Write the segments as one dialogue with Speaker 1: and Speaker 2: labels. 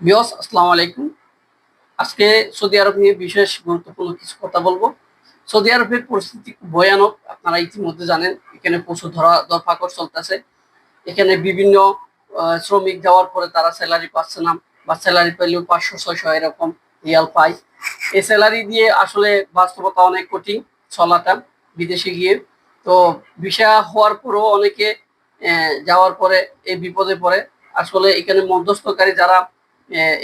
Speaker 1: বিয়স আসসালামু আলাইকুম। আজকে সৌদি আরব নিয়ে বিশেষ গুরুত্বপূর্ণ কিছু কথা বলব। সৌদি আরবের পরিস্থিতি ভয়ানক, আপনারা ইতিমধ্যে জানেন, এখানে প্রচুর ধরা ধরপাকড় চলতেছে। এখানে বিভিন্ন শ্রমিক যাওয়ার পরে তারা স্যালারি পাচ্ছে না, বা স্যালারি পেলেও পাঁচশো, ছয়শো এরকম রিয়াল পায়। এই স্যালারি দিয়ে আসলে বাস্তবতা অনেক কঠিন চলাটা বিদেশে গিয়ে। তো ভিসা হওয়ার পরেও অনেকে যাওয়ার পরে, এই বিপদে পড়ে। আসলে এখানে মধ্যস্থকারী যারা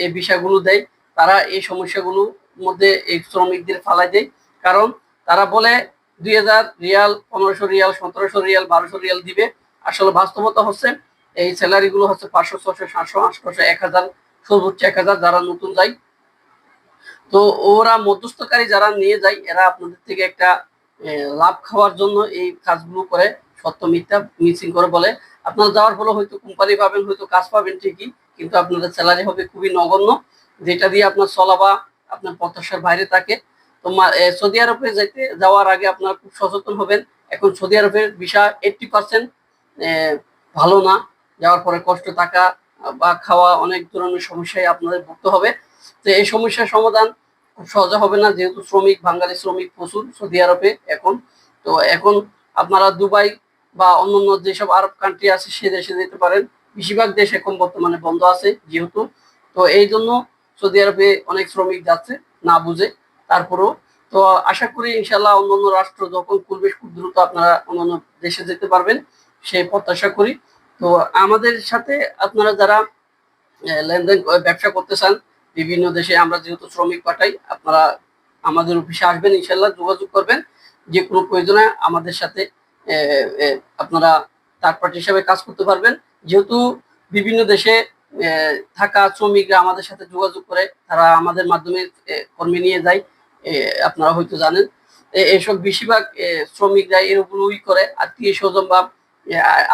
Speaker 1: এই বিষয়গুলো দেয়। তারা এই সমস্যাগুলোর মধ্যে এই শ্রমিকদের ফালাই দেয়। কারণ তারা বলে দুই হাজার রিয়াল, পনেরোশো রিয়াল, সতেরোশো রিয়াল, বারোশো রিয়াল দিবে। আসলে বাস্তবতা হচ্ছে এই স্যালারি গুলো হচ্ছে পাঁচশো ছশো সাতশো, আটশো, এক হাজার, সর্বোচ্চ এক হাজার যারা নতুন যায়। তো ওরা মধ্যস্থকারী যারা নিয়ে যায়, এরা আপনাদের থেকে একটা লাভ খাওয়ার জন্য এই কাজগুলো করে। সত্য মিথ্যা মিক্সিং করে বলে। আপনারা যাওয়ার ফলে হয়তো কোম্পানি পাবেন, হয়তো কাজ পাবেন ঠিকই। কিন্তু আপনাদের স্যালারি হবে খুবই নগণ্য, যেটা দিয়ে আপনার চলা বা আপনার প্রত্যাশার বাইরে থাকে। তো সৌদি আরবে যাইতে, যাওয়ার আগে আপনার খুব সচেতন হবেন। এখন সৌদি আরবের ভিসা এইটটি পার্সেন্ট ভালো না। যাওয়ার পরে কষ্ট থাকা বা খাওয়া অনেক ধরনের সমস্যায় আপনাদের ভুগতে হবে। তো এই সমস্যার সমাধান খুব সহজে হবে না, যেহেতু শ্রমিক, বাঙালি শ্রমিক প্রচুর সৌদি আরবে এখন। তো এখন আপনারা দুবাই বা অন্যান্য যেসব আরব কান্ট্রি আছে, সে দেশে যেতে পারেন। বেশিরভাগ দেশ এখন বর্তমানে বন্ধ আছে যেহেতু। তো এই জন্য সৌদি আরবে অনেক শ্রমিক যাচ্ছে, না বুঝে। তারপরেও তো আশা করি ইনশাল্লাহ অন্যান্য রাষ্ট্র যখন খুলবে, খুব দ্রুত আপনারা অন্যান্য দেশে যেতে পারবেন, সেই প্রত্যাশা করি। তো আমাদের সাথে আপনারা যারা লেনদেন ব্যবসা করতে চান, বিভিন্ন দেশে আমরা যেহেতু শ্রমিক পাঠাই, আপনারা আমাদের অফিসে আসবেন ইনশাল্লাহ যোগাযোগ করবেন। যে কোনো প্রয়োজনে আমাদের সাথে আপনারা থার্ড পার্টি হিসাবে কাজ করতে পারবেন। যেহেতু বিভিন্ন দেশে থাকা শ্রমিকরা আমাদের সাথে যোগাযোগ করে, তারা আমাদের মাধ্যমে কর্মী নিয়ে যায় আপনারা হয়তো জানেন। এসব বেশিরভাগ শ্রমিকরা এরগুলোই করে। আত্মীয় স্বজন বা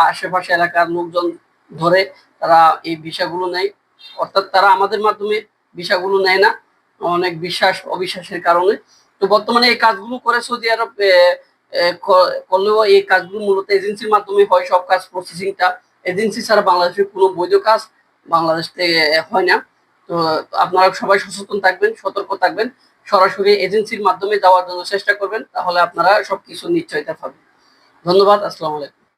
Speaker 1: আশেপাশে এলাকার লোকজন ধরে তারা এই ভিসাগুলো নেয়। অর্থাৎ তারা আমাদের মাধ্যমে ভিসাগুলো নেয় না, অনেক বিশ্বাস, অবিশ্বাসের কারণে। তো বর্তমানে এই কাজগুলো করে সৌদি আরব করলেও এই কাজগুলো মূলত এজেন্সির মাধ্যমে হয়, সব কাজ প্রসেসিংটা এজেন্সি ছাড়া বাংলাদেশের কোনো বৈধ কাজ বাংলাদেশ থেকে হয় না। তো আপনারা সবাই সচেতন থাকবেন, সতর্ক থাকবেন। সরাসরি এজেন্সির মাধ্যমে যাওয়ার জন্য চেষ্টা করবেন, তাহলে আপনারা সবকিছু নিশ্চয়তা পাবেন ধন্যবাদ, আসসালামু আলাইকুম।